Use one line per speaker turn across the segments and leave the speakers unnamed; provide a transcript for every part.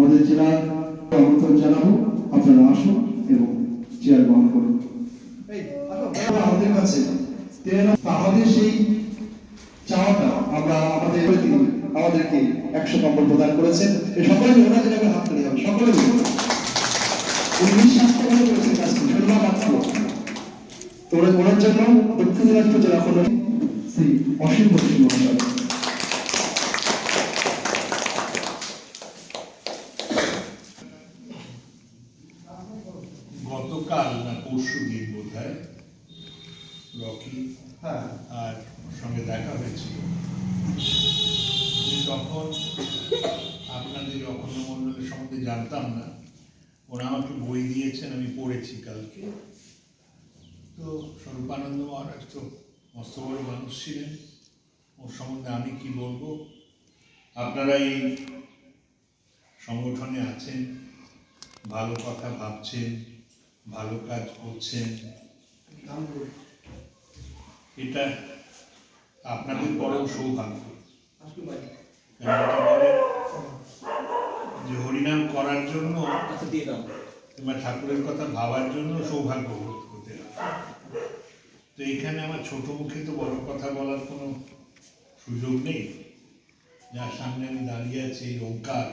আমাদের জেলার আমন্ত্রণ জানাব। আপনারা আসুন এবং চেয়ার গ্রহণ করুন। আমাদের কাছে। আমাদের সেই চাওয়াটা আমরা আমাদের আমাদেরকে একশো নম্বর প্রদান করেছেন। সকলে হাত তুলে হবে সকলে ওনার জন্য দক্ষিণ দিনাজপুর জেলা হল শ্রী অসীম বসী মহাশয়।
গতকাল না পরশু দিন বোধ হয় রকি
হ্যাঁ।
আর সঙ্গে দেখা হয়েছিল। তখন আপনাদের অখণ্ড মণ্ডলের সম্বন্ধে জানতাম না। ওরা আমাকে বই দিয়েছেন আমি পড়েছি কালকে। তো স্বরূপানন্দ মহারাজ তো মস্ত বড় মানুষ ছিলেন। ওর সম্বন্ধে আমি কি বলব? আপনারা এই সংগঠনে আছেন ভালো কথা ভাবছেন। ভালো কাজ করছেন। এটা আপনাদের বড় সৌভাগ্য। যে হরিনাম করার জন্য কিংবা ঠাকুরের কথা ভাবার জন্য সৌভাগ্য হতে হয় তো এখানে আমার ছোট মুখে তো বড় কথা বলার কোনো সুযোগ নেই। যার সামনে আমি দাঁড়িয়ে আছি এই ওঙ্কার।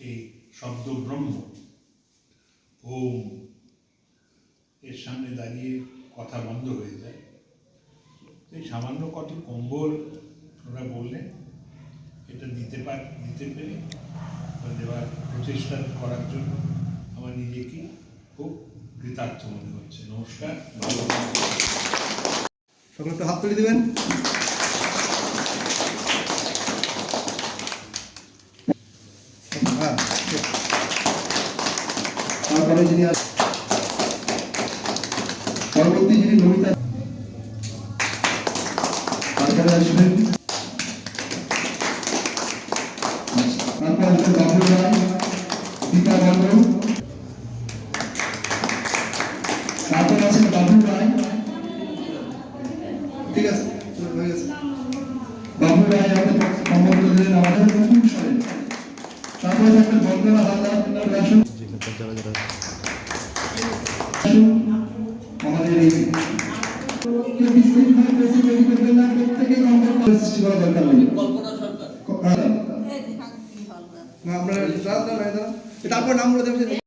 এই শব্দ ব্রহ্ম ওম। এর সামনে দাঁড়িয়ে কথা বন্ধ হয়ে যায়। এই সামান্য কত কম্বল ওরা বললেন, এটা দিতে পার দিতে পেরে দেওয়ার প্রচেষ্টা করার জন্য আমার নিজেকে খুব কৃতার্থ মনে হচ্ছে। নমস্কার।
সকলে হাত তুলে দিবেন। হ্যাঁ তারপরে যিনি আস- পরবর্তী যিনি নমিতা তারপরে আসবেন তারপর আসবেন বাবুল রায় দীপা মন্ডল তারপর আছেন বাবুল রায় ঠিক আছে হয়ে গেছে বাবু রায় আমাদের সম্বন্ধ দিলেন আমাদের আমাদের এই বিশৃঙ্খলা পরিস্থিতি তৈরি করবেন না প্রত্যেকেই সৃষ্টি করা দরকার নেই দাঁড়ান। তারপর নাম